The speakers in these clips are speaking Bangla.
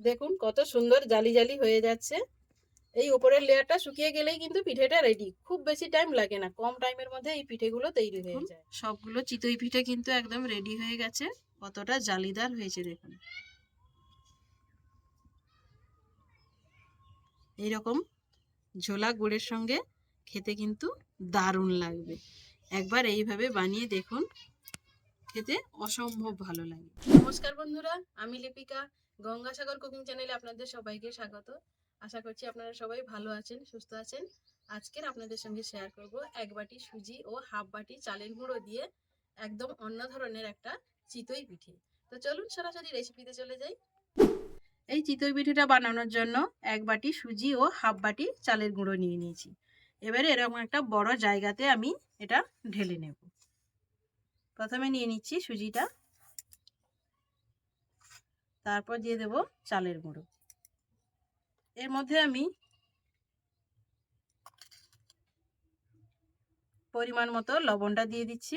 দেখুন কত সুন্দর জালি জালি হয়ে যাচ্ছে। এই উপরের লেয়ারটা শুকিয়ে গেলেই কিন্তু পিঠেটা রেডি খুব বেশি টাইম লাগে না কম টাইমের মধ্যে এই পিঠেগুলো তৈরি হয়ে যায়। সবগুলো চিতই পিঠে কিন্তু একদম রেডি হয়ে গেছে। কতটা জালিদার হয়েছে দেখুন। এইরকম ঝোলা গুড়ের সঙ্গে খেতে কিন্তু দারুণ লাগবে। একবার এইভাবে বানিয়ে দেখুন খেতে অসম্ভব ভালো লাগে। নমস্কার বন্ধুরা আমি লিপিকা। গঙ্গাসাগর কুকিং চ্যানেলে আপনাদের সবাইকে স্বাগত। আশা করছি আপনারা সবাই ভালো আছেন, সুস্থ আছেন। আজকের আপনাদের সঙ্গে শেয়ার করব এক বাটি সুজি ও হাফ বাটি চালের গুঁড়ো দিয়ে একদম অন্য ধরনের একটা চিতই পিঠে। তো চলুন সরাসরি রেসিপিতে চলে যাই। এই চিতই পিঠেটা বানানোর জন্য এক বাটি সুজি ও হাফ বাটি চালের গুঁড়ো নিয়ে নিয়েছি। এবারে এরকম একটা বড় জায়গাতে আমি এটা ঢেলে নেব। প্রথমে নিয়ে নিচ্ছি সুজিটা। তারপর দিয়ে দেব চালের গুঁড়ো। এর মধ্যে আমি পরিমাণ মতো লবণটা দিয়ে দিচ্ছি।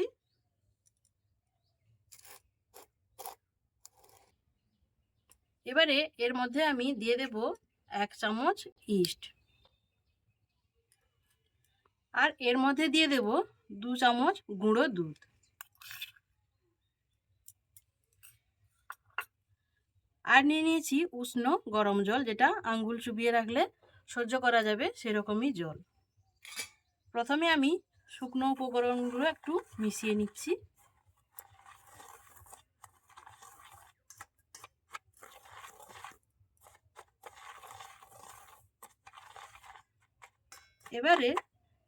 এবারে এর মধ্যে আমি দিয়ে দেব এক চামচ ইস্ট। আর এর মধ্যে দিয়ে দেব দু চামচ গুঁড়ো দুধ। আর নিয়ে নিয়েছি উষ্ণ গরম জল, যেটা আঙ্গুল চুবিয়ে রাখলে সহ্য করা যাবে সেরকমই জল। প্রথমে আমি শুকনো উপকরণগুলো একটু মিশিয়ে নিচ্ছি। এবারে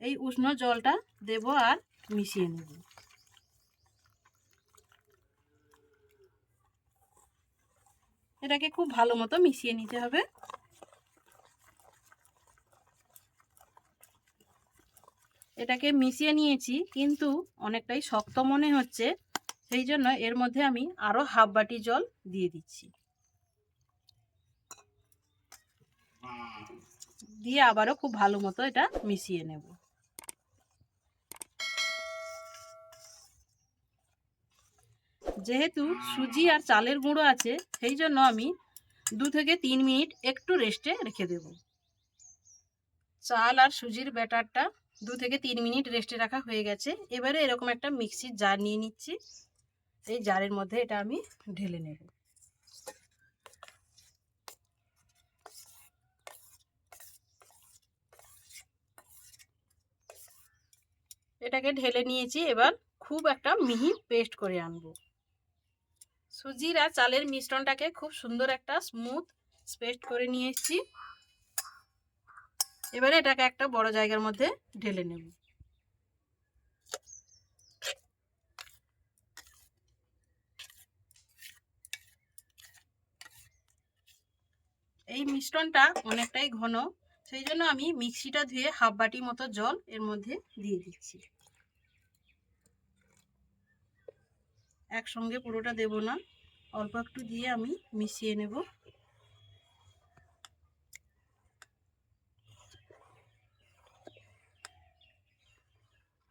এই উষ্ণ জলটা দেব আর মিশিয়ে নেব। এটাকে খুব ভালো মতো মিশিয়ে নিতে হবে। এটাকে মিশিয়ে নিয়েছি, কিন্তু অনেকটাই শক্ত মনে হচ্ছে, সেই জন্য এর মধ্যে আমি আরও হাফ বাটি জল দিয়ে দিচ্ছি। দিয়ে আবারও খুব ভালো মতো এটা মিশিয়ে নেব। যেহেতু সুজি আর চালের গুঁড়ো আছে, সেই জন্য আমি দু থেকে তিন মিনিট একটু রেস্টে রেখে দেব। চাল আর সুজির ব্যাটারটা দু থেকে তিন মিনিট রেস্টে রাখা হয়ে গেছে। এবারে এরকম একটা মিক্সির জার নিয়ে নিচ্ছি। এই জারের মধ্যে এটা আমি ঢেলে নেব। এটাকে ঢেলে নিয়েছি। এবার খুব একটা মিহি পেস্ট করে আনব। সুজির আর চালের মিশ্রণটাকে খুব সুন্দর একটা স্মুথ পেস্ট করে নিয়ে এসেছি এবারে এটাকে একটা বড় জায়গার মধ্যে ঢেলে নেব। এই মিশ্রণটা অনেকটাই ঘন, সেই জন্য আমি মিক্সিটা ধুয়ে হাফ বাটি মতো জল এর মধ্যে দিয়ে দিচ্ছি। একসঙ্গে পুরোটা দেব না। অল্প একটু দিয়ে আমি মিশিয়ে নেব।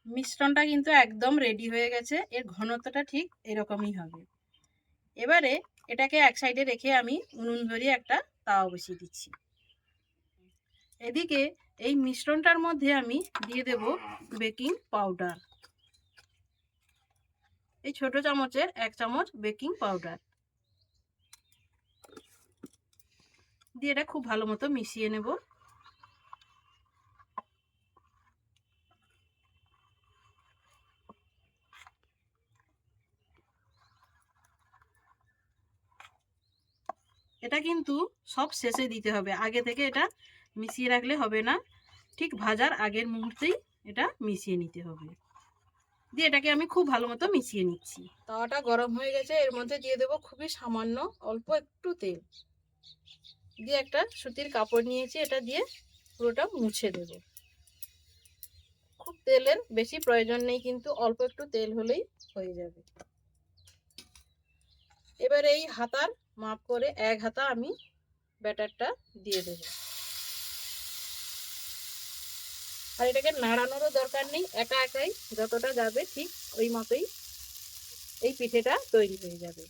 মিশ্রণটা কিন্তু একদম রেডি হয়ে গেছে, এর ঘনত্বটা ঠিক এরকমই হবে। এবারে এটাকে এক সাইডে রেখে আমি উনুন ধরিয়ে একটা তাওয়া বসিয়ে দিচ্ছি। এদিকে এই মিশ্রণটার মধ্যে আমি দিয়ে দেব বেকিং পাউডার এই ছোট চামচের এক চামচ বেকিং পাউডার দিয়ে এটা খুব ভালো মতো মিশিয়ে নেব। এটা কিন্তু সব শেষে দিতে হবে। আগে থেকে এটা মিশিয়ে রাখলে হবে না। ঠিক ভাজার আগের মুহূর্তেই এটা মিশিয়ে নিতে হবে। দিয়ে এটাকে আমি খুব ভালো মতো মিশিয়ে নিচ্ছি। তাওয়াটা গরম হয়ে গেছে, এর মধ্যে দিয়ে দেবো খুবই সামান্য অল্প একটু তেল। দিয়ে একটা সুতির কাপড় নিয়েছি, এটা দিয়ে পুরোটা মুছে দেব। খুব তেলের বেশি প্রয়োজন নেই, কিন্তু অল্প একটু তেল হলেই হয়ে যাবে। এবার এই হাতার মাপ করে এক হাতা আমি ব্যাটারটা দিয়ে দেব। আর এটাকে নাড়ানোরও দরকার নেই, একা একাই যতটা যাবে ঠিক ওই মতোই এই পিঠেটা তৈরি হয়ে যাবে।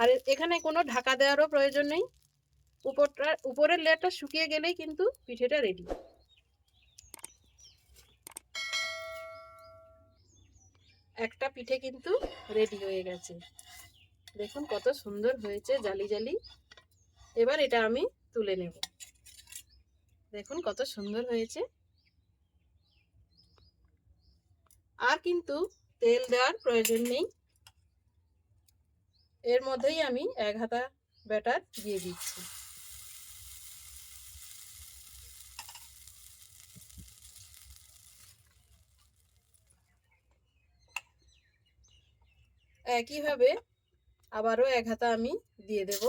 আর এখানে কোনো ঢাকা দেওয়ারও প্রয়োজন নেই উপরটা, উপরের লেয়ারটা শুকিয়ে গেলেই কিন্তু পিঠেটা রেডি একটা পিঠে কিন্তু রেডি হয়ে গেছে। দেখুন কত সুন্দর হয়েছে জালি জালি। এবার এটা আমি তুলে নেব। দেখুন কত সুন্দর হয়েছে। আর কিন্তু তেল দেওয়ার প্রয়োজন নেই। এর মধ্যেই আমি এক হাতা ব্যাটার দিয়ে দিচ্ছি। একইভাবে আবারও এক হাতা আমি দিয়ে দেব।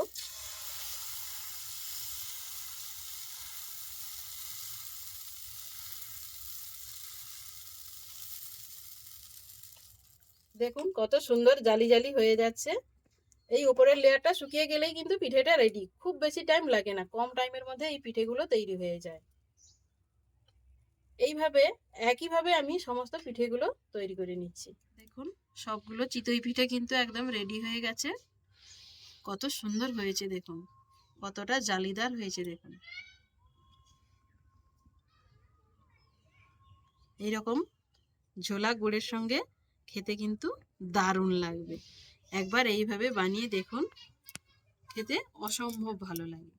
দেখুন কত সুন্দর জালি জালি হয়ে যাচ্ছে। এই উপরের লেয়ারটা শুকিয়ে গেলেই কিন্তু পিঠেটা রেডি খুব বেশি টাইম লাগে না, কম টাইমের মধ্যে এই পিঠেগুলো তৈরি হয়ে যায়। এইভাবে, একইভাবে আমি সমস্ত পিঠেগুলো তৈরি করে নিচ্ছি। দেখুন সবগুলো চিতই পিঠে কিন্তু একদম রেডি হয়ে গেছে। কত সুন্দর হয়েছে দেখুন। কতটা জালিদার হয়েছে দেখুন। এইরকম ঝোলা গুড়ের সঙ্গে খেতে কিন্তু দারুণ লাগবে। একবার এইভাবে বানিয়ে দেখুন, খেতে অসম্ভব ভালো লাগে।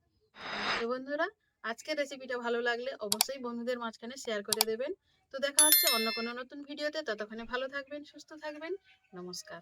বন্ধুরা, আজকের রেসিপিটা ভালো লাগলে অবশ্যই বন্ধুদের মাঝখানে শেয়ার করে দেবেন। তো দেখা হচ্ছে অন্য কোনো নতুন ভিডিওতে ততক্ষণে ভালো থাকবেন সুস্থ থাকবেন। নমস্কার।